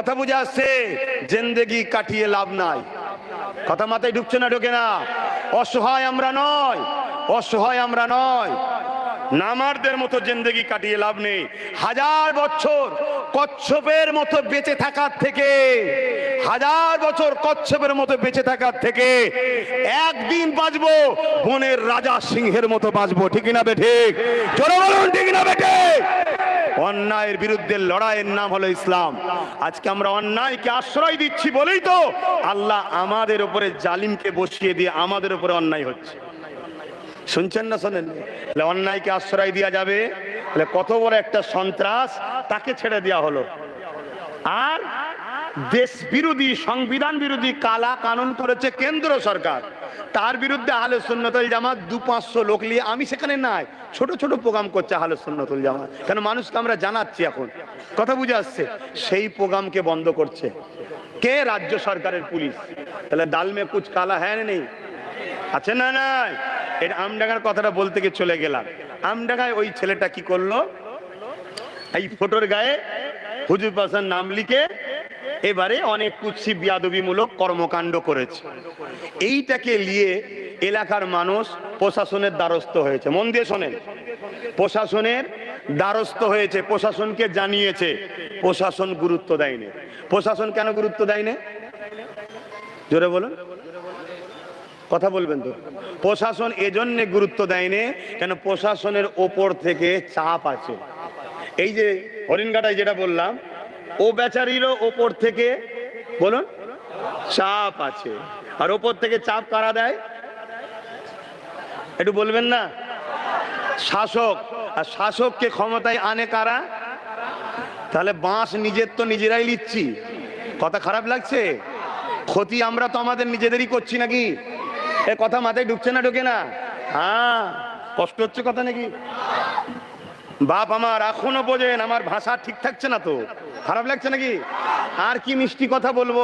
কথা বুঝে আসছে, জেন্দেগি কাটিয়ে লাভ নাই। কথা মাথায় ঢুকছে না, ঢোকে না। অসহায় আমরা নয়, অসহায় আমরা নয়। নামারদের মতো জিন্দগি কাটিয়ে লাভ নেই। হাজার বছর কচ্ছপের মতো বেঁচে থাকার থেকে, হাজার বছর কচ্ছপের মতো বেঁচে থাকার থেকে, একদিন বাঁচবো, বনের রাজা সিংহের মতো বাঁচবো। ঠিক না বে ঠিক? জোরে বলুন, ঠিক না বেঠে অন্যায়ের বিরুদ্ধে লড়াইয়ের নাম হলো ইসলাম। আজকে আমরা অন্যায়কে আশ্রয় দিচ্ছি বলেই তো আল্লাহ আমাদের উপরে জালিমকে বসিয়ে দিয়ে আমাদের উপরে অন্যায় হচ্ছে। শুনছেন না শোনেন? অন্যায়কে আশ্রয় দেওয়া যাবে? তাহলে কত বড় একটা সন্ত্রাস তাকে ছেড়ে দেওয়া হলো। আর দেশ বিরোধী, সংবিধান বিরোধী কালা কানুন করেছে কেন্দ্র সরকার। তার বিরুদ্ধে আহলে সুন্নতুল জামাত দু পাঁচশো লোক নিয়ে, আমি সেখানে নাই। ছোট ছোট প্রোগ্রাম করছে আহলে সুন্নতুল জামাত। কেন মানুষকে আমরা জানাচ্ছি এখন। কথা বুঝে আসছে, সেই প্রোগ্রামকে বন্ধ করছে। কে? রাজ্য সরকারের পুলিশ। তাহলে ডালমে কুচ কালা হ্যাঁ নেই? আছে না নাই? এটা আমডাঙ্গার কথাটা বলতে গিয়ে চলে গেলাম। আমডাঙ্গায় ওই ছেলেটা কি করল? এই ফটোর গায়ে হুজুর পাশার নাম লিখে এবারে অনেক কুৎসি বিয়াদবিমূলক কর্মকাণ্ড করেছে। এইটাকে নিয়ে এলাকার মানুষ প্রশাসনের দ্বারস্থ হয়েছে। মন দিয়ে শোনেন। প্রশাসনের দ্বারস্থ হয়েছে। প্রশাসনকে জানিয়েছে। প্রশাসন গুরুত্ব দেয়নি। প্রশাসন কেন গুরুত্ব দেয়নি? জোরে বলুন। কথা বলবেন তো। প্রশাসন এজন্যে গুরুত্ব দেয়নি কেন প্রশাসনের ওপর থেকে চাপ আছে। এই যে হরিণঘাটায় যেটা বললাম ও বেচারিরও ওপর থেকে, বলুন, চাপ আছে। আর ওপর থেকে চাপ কারা দেয়? একটু বলবেন না? শাসক। আর শাসককে ক্ষমতায় আনে কারা? তাহলে বাঁশ নিজের তো নিজেরাই লিচ্ছি। কথা খারাপ লাগছে? ক্ষতি আমরা তো আমাদের নিজেদেরই করছি নাকি? এ কথা মাথায় ঢুকছে না, ঢুকে না? হ্যাঁ কষ্ট হচ্ছে কথা নাকি? বাপ আমার এখনও বোঝেন, আমার ভাষা ঠিক থাকছে না তো। খারাপ লাগছে নাকি? আর কি মিষ্টি কথা বলব?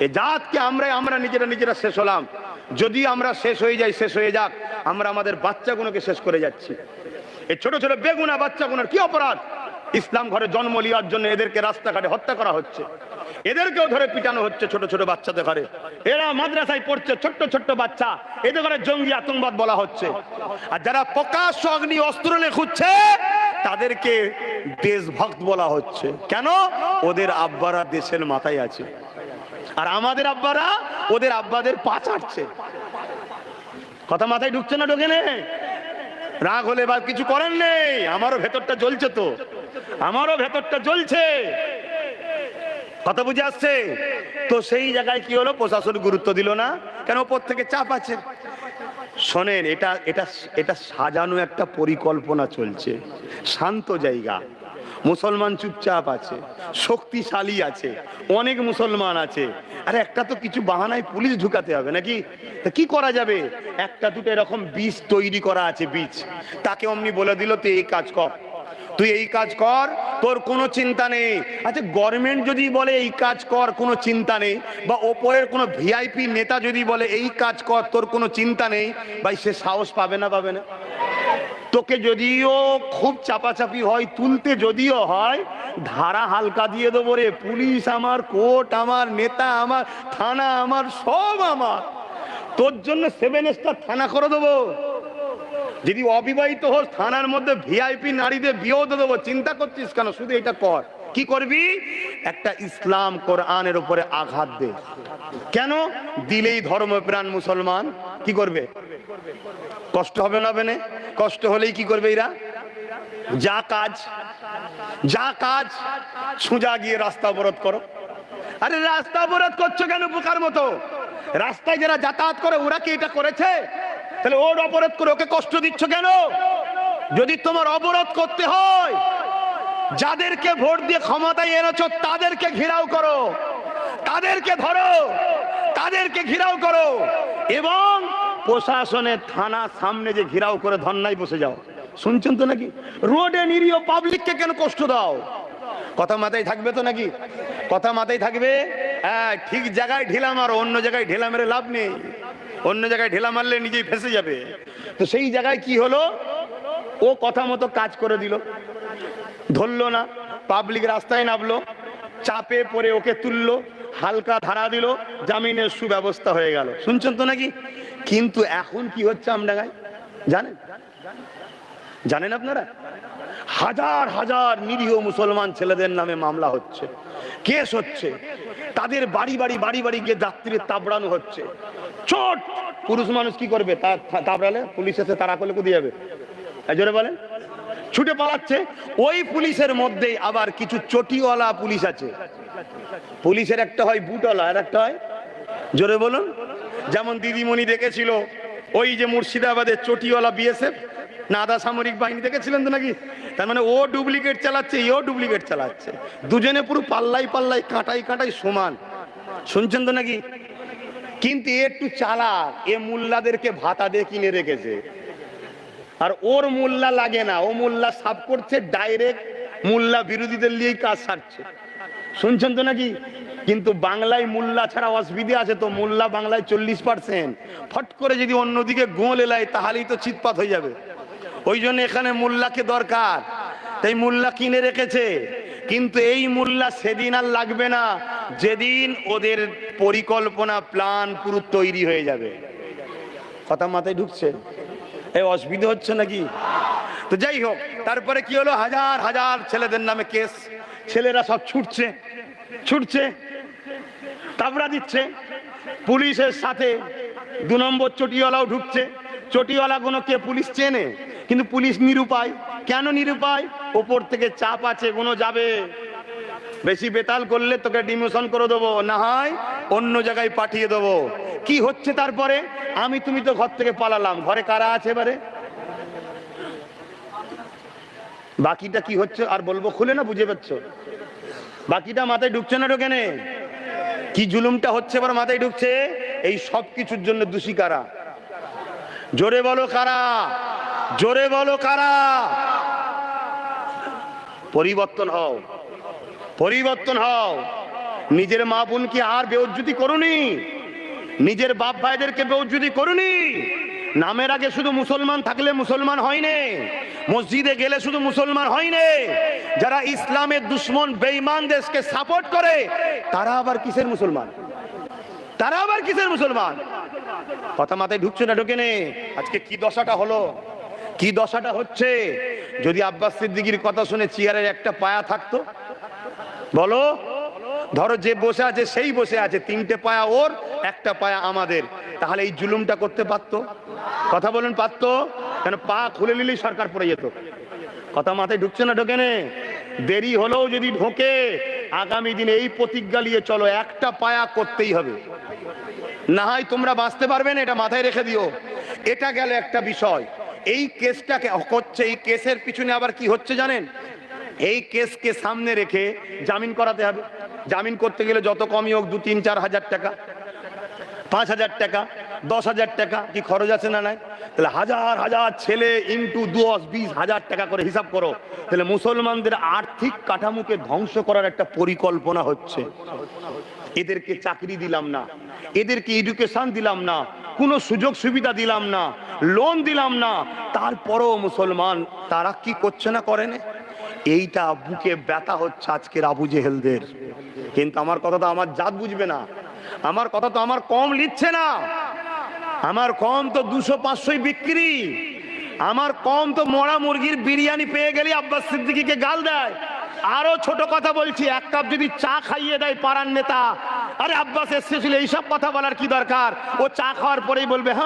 এ জাতকে আমরা আমরা নিজেরা নিজেরা শেষ হলাম। যদি আমরা শেষ হয়ে যাই, শেষ হয়ে যাক, আমরা আমাদের বাচ্চাগুলোকে শেষ করে যাচ্ছি। এই ছোট ছোট বেগুনা বাচ্চাগুলোর কি অপরাধ? ইসলাম ঘরে জন্ম লিয়ার জন্য এদেরকে রাস্তাঘাটে হত্যা করা হচ্ছে। এদেরকেও ধরে পিটানো হচ্ছে ছোট ছোট বাচ্চাদের ঘরে। এরা মাদ্রাসায় পড়ছে ছোট্ট ছোট্ট বাচ্চা। এদের ঘরে জঙ্গি আতঙ্কবাদ বলা হচ্ছে। আর যারা প্রকাশ্য অগ্নি অস্ত্র নিয়ে খুঁজছে, তাদেরকে দেশভক্ত বলা হচ্ছে। কেন? ওদের আব্বারা দেশের মাথায় আছে। আর আমাদের আব্বারা ওদের আব্বাদের পা চাটছে কথা মাথায় ঢুকছে না ঢোকে রাগ হলে বা কিছু করেন নেই। আমারও ভেতরটা জ্বলছে তো। আমারও ভেতরটা জ্বলছে। কথা বুঝে আসছে? তো সেই জায়গায় কি হলো? প্রশাসন গুরুত্ব দিল না? কেন ওপর থেকে চাপ আছে? শোনেন, এটা এটা এটা সাজানো একটা পরিকল্পনা চলছে। শান্ত জায়গা। মুসলমান চুপচাপ আছে। শক্তিশালী আছে। অনেক মুসলমান আছে। আরে, একটা তো কিছু বাহানায় পুলিশ ঢুকাতে হবে নাকি? তা কি করা যাবে? একটা দুটো এরকম বীজ তৈরি করা আছে বীজ। তাকে অমনি বলে দিল, তুই এই কাজ কর। তুই এই কাজ কর, তোর কোনো চিন্তা নেই। আচ্ছা গভর্নমেন্ট যদি বলে এই কাজ কর, কোনো চিন্তা নেই। বা ওপরের কোনো ভিআইপি নেতা যদি বলে এই কাজ কর, তোর কোনো চিন্তা নেই। ভাই, সে সাহস পাবে না পাবে না। তোকে যদিও খুব চাপাচাপি হয়, তুলতে যদিও হয়, ধারা হালকা দিয়ে দেবো রে। পুলিশ আমার, কোর্ট আমার, নেতা আমার, থানা আমার, সব আমার। তোর জন্য সেভেন স্টার থানা করে দেবো। যদি অবিবাহিত হোস, থানার মধ্যে ভিআইপি নারীদের বিয়েও দেবো, চিন্তা করছিস কেন? শুধু এটা কর। কি করবি? একটা ইসলাম কোরআনের উপরে আঘাত দে। কেন? দিলেই ধর্মপ্রাণ মুসলমান। কি করবে? কষ্ট হবে না বেনে? কষ্ট হলেই কি করবে এরা? যা কাজ যা কাজ, সোজা গিয়ে রাস্তা অবরোধ করো। আরে রাস্তা অবরোধ করছ কেন বোকার মতো? রাস্তায় যারা যাতায়াত করে, ওরা কি এটা করেছে? তাহলে ওর অবরোধ করে ওকে কষ্ট দিচ্ছ কেন? যদি তোমার অবরোধ করতে হয়, যাদেরকে ভোট দিয়ে ক্ষমতায় এনেছ, তাদেরকে ঘেরাও করো। তাদেরকে ধরো। তাদেরকে ঘেরাও করো। এবং প্রশাসনের থানা সামনে যে ঘেরাও করে ধর্নায় বসে যাও। শুনছেন তো নাকি? রোডে নিরীহ পাবলিককে কেন কষ্ট দাও? কথা মাথায় থাকবে তো নাকি? কথা মাথায় থাকবে? হ্যাঁ ঠিক জায়গায় ঢিলা মারো, অন্য জায়গায় ঢিলা মেরে লাভ নেই। অন্য জায়গায় ঢিলা মারলে নিজেই ফেসে যাবে। তো সেই জায়গায় কি হলো? ও কথা মতো কাজ করে দিল। ধরলো না পাবলিক রাস্তায় নামলো, চাপে পরে ওকে তুললো, হালকা ধারা দিল, জামিনের সুব্যবস্থা হয়ে গেল। শুনছেন তো নাকি? কিন্তু এখন কি হচ্ছে আমডাঙ্গায়? জানেন? জানেন আপনারা? হাজার হাজার নিরীহ মুসলমান ছেলেদের নামে মামলা হচ্ছে, কেস হচ্ছে, তাদের বাড়ি বাড়ি বাড়ি বাড়ি গিয়ে যাত্রীর তাবড়ানো হচ্ছে। চোট! পুরুষ মানুষ কি করবে? তা- তা- তাবড়ালে পুলিশ এসে তারা করলে কোথায় যাবে? জোরে বলেন। ছুটে পালাচ্ছে। ওই পুলিশের মধ্যেই আবার কিছু চটিওয়ালা পুলিশ আছে। পুলিশের একটা হয় বুটওয়ালা, আর একটা হয় জোরে বলুন। যেমন দিদিমণি দেখেছিল ওই যে মুর্শিদাবাদের চটিওয়ালা বিএসএফ না আধা সামরিক বাহিনী দেখেছিলেন তো নাকি? তার মানে ও ডুপ্লিকেট চালাচ্ছে এও ডুপ্লিকেট চালাচ্ছে। দুজনে পুরো পাল্লাই পাল্লাই, কাঁটাই কাঁটাই সমান। শুনছেন তো নাকি? কিন্তু একটু চালাক, এ মোল্লাদেরকে ভাতা দিয়ে কিনে রেখেছে। আর ওর মোল্লা লাগে না, ও মোল্লা সাফ করছে, ডাইরেক্ট মোল্লা বিরোধীদের নিয়েই কাজ সারছে। শুনছেন তো নাকি? কিন্তু বাংলায় মোল্লা ছাড়া অসুবিধে আছে তো, মোল্লা বাংলায় চল্লিশ পার্সেন্ট। ফট করে যদি অন্যদিকে গোল এলায়, তাহলেই তো চিৎপাত হয়ে যাবে। ওই জন্য এখানে মোল্লাকে দরকার। তাই মোল্লা কিনে রেখেছে। কিন্তু এই মোল্লা সেদিন আর লাগবে না, যেদিন ওদের পরিকল্পনা, প্ল্যান পুরো তৈরি হয়ে যাবে। কথা মাথায় ঢুকছে? এই অসুবিধা হচ্ছে নাকি? তো যাই হোক, তারপরে কি হলো? হাজার হাজার ছেলেদের নামে কেস। ছেলেরা সব ছুটছে ছুটছে, তাবড়া দিচ্ছে। পুলিশের সাথে দু নম্বর চটিওয়ালাও ঢুকছে। চটিওয়ালা কোনো কে পুলিশ চেনে? কিন্তু পুলিশ নিরুপায়। কেন নিরুপায়? ওপর থেকে চাপ আছে, কোনো যাবে। বেশি বেতাল করলে তোকে ডিমোশন করে দেবো, না হয় অন্য জায়গায় পাঠিয়ে দেবো। কি হচ্ছে তারপরে? আমি তুমি তো ঘর থেকে পালালাম। ঘরে কারা আছে এবারে? বাকিটা কি হচ্ছে আর বলব? খুলে না, বুঝে পাচ্ছ? বাকিটা মাথায় ঢুকছে না ঢোকে নে? কি জুলুমটা হচ্ছে এবার মাথায় ঢুকছে? এই সব কিছুর জন্য দোষী কারা? জোরে বলো কারা? জোরে বলো কারা? পরিবর্তন হও। পরিবর্তন হও। নিজের মা বোনকে আর বেউজ্জুতি করুনি। নিজের বাপ ভাইদেরকে বেউজ্জুতি করুনি। নামের আগে শুধু মুসলমান থাকলে মুসলমান হয়নি। মসজিদে গেলে শুধু মুসলমান হয়নি। যারা ইসলামের দুশ্মন, বেঈমান দেশকে সাপোর্ট করে, তারা আবার কিসের মুসলমান? তারা আবার কিসের মুসলমান? কথা মাথায় ঢুকছে না ঢোকে নে আজকে কি দশাটা হলো? কি দশাটা হচ্ছে? যদি আব্বাস সিদ্দিকির কথা শুনে চেয়ারের একটা পায়া থাকতো? বলো। ধরো যে বসে আছে, সেই বসে আছে, তিনটে পায়া ওর, একটা পায়া আমাদের। তাহলে এই জুলুমটা করতে পারতো? কথা বলুন, পারতো? কেন পা খুলে নিলেই সরকার পড়ে যেত। কথা মাথায় ঢুকছে না ঢোকে নে? দেরি হলেও যদি ঢোকে, আগামী দিনে এই প্রতিজ্ঞা নিয়ে চলো, একটা পায়া করতেই হবে। না হয় তোমরা বাঁচতে পারবে না, এটা মাথায় রেখে দিও। এটা গেল একটা বিষয়। এই কেসটাকে করছে, এই কেসের পিছনে আবার কি হচ্ছে জানেন? এই কেসকে সামনে রেখে জামিন করাতে হবে। জামিন করতে গেলে যত কমই হোক দু, তিন, চার হাজার টাকা, পাঁচ হাজার টাকা, দশ হাজার টাকা কি খরচ আছে না নাই? তাহলে হাজার হাজার ছেলে ইন্টু দশ, বিশ হাজার টাকা করে হিসাব করো। তাহলে মুসলমানদের আর্থিক কাঠামোকে ধ্বংস করার একটা পরিকল্পনা হচ্ছে। এদেরকে চাকরি দিলাম না। এদেরকে এডুকেশন দিলাম না। কোনো সুযোগ সুবিধা দিলাম না লোন দিলাম না। তারপরও মুসলমান, তারা কি করছে না করে না? এইটা বুকে ব্যথা হচ্ছে আজকের আবু জেহেলদের। কিন্তু আমার কথা তো আমার জাত বুঝবে না। আমার কথা তো আমার কম লিখছে না। আমার কম তো দুশো পাঁচশোই বিক্রি। আমার কম তো মরা মুরগির বিরিয়ানি পেয়ে গেলে আব্বাস সিদ্দিকিকে গাল দেয়। আরও ছোট কথা বলছি, এক কাপ যদি চা খাইয়ে দেয় পাড়ার নেতা আরে আব্বাস এসেছিল এইসব কথা বলার কি দরকার? ও চা খাওয়ার পরেই বলবে হ্যাঁ